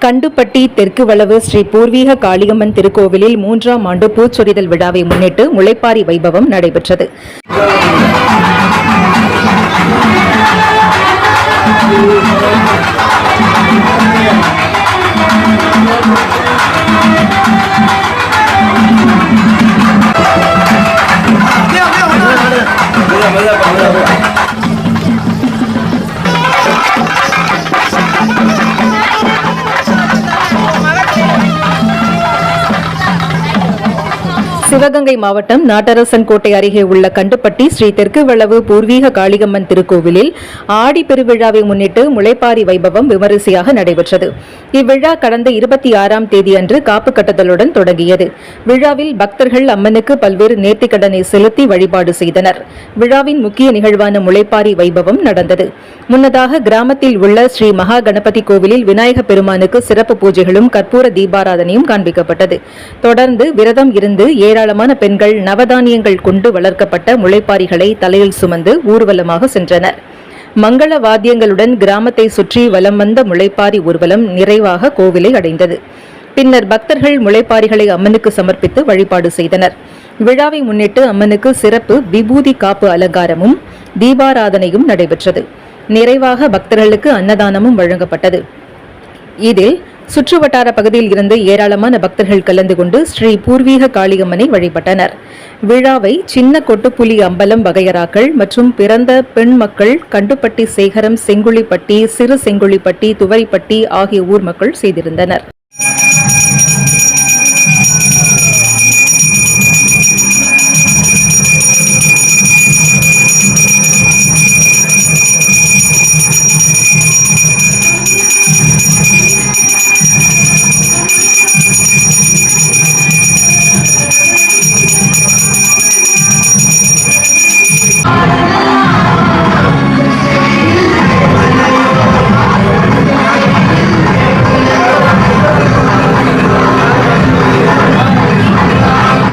கண்டுப்பட்டி தெற்கு வளவு ஸ்ரீ பூர்வீக காளியம்மன் திருக்கோவிலில் மூன்றாம் ஆண்டு பூச்சொரிதல் விழாவை முன்னிட்டு முளைப்பாரி வைபவம் நடைபெற்றது சிவகங்கை மாவட்டம் நாட்டரசன் கோட்டை அருகே உள்ள கண்டுப்பட்டி ஸ்ரீ தெற்கு வளவு பூர்வீக காளிகம்மன் திருக்கோவிலில் ஆடி பெருவிழாவை முன்னிட்டு முளைப்பாரி வைபவம் விமரிசையாக நடைபெற்றது. இவ்விழா கடந்த இருபத்தி ஆறாம் தேதி அன்று காப்பு கட்டுதலுடன் தொடங்கியது. விழாவில் பக்தர்கள் அம்மனுக்கு பல்வேறு நேர்த்திக்கடனை செலுத்தி வழிபாடு செய்தனர். விழாவின் முக்கிய நிகழ்வான முளைப்பாரி வைபவம் நடந்தது. முன்னதாக கிராமத்தில் உள்ள ஸ்ரீ மகா கணபதி கோவிலில் விநாயக பெருமானுக்கு சிறப்பு பூஜைகளும் கற்பூர தீபாராதனையும் காண்பிக்கப்பட்டது. தொடர்ந்து விரதம் இருந்து ஏராளமான பெண்கள் நவதானியங்கள் கொண்டு வளர்க்கப்பட்ட முளைப்பாரிகளை தலையில் சுமந்து ஊர்வலமாக சென்றனர். மங்கள வாத்தியங்களுடன் கிராமத்தை சுற்றி வலம் வந்த முளைப்பாரி ஊர்வலம் நிறைவாக கோவிலை அடைந்தது. பின்னர் பக்தர்கள் முளைப்பாரிகளை அம்மனுக்கு சமர்ப்பித்து வழிபாடு செய்தனர். விழாவை முன்னிட்டு அம்மனுக்கு சிறப்பு விபூதி காப்பு அலங்காரமும் தீபாராதனையும் நடைபெற்றது. நிறைவாக பக்தர்களுக்கு அன்னதானமும் வழங்கப்பட்டது. இதில் சுற்றுவட்டார பகுதியில் இருந்து ஏராளமான பக்தர்கள் கலந்து கொண்டு ஸ்ரீ பூர்வீக காளியம்மனை வழிபட்டனர். விழாவை சின்ன கொட்டுப்புலி அம்பலம் வகையறாக்கள் மற்றும் பிறந்த பெண் மக்கள் கண்டுப்பட்டி சேகரம் செங்குழிப்பட்டி சிறு செங்குழிப்பட்டி துவரிப்பட்டி ஆகிய ஊர் மக்கள் செய்திருந்தனர்.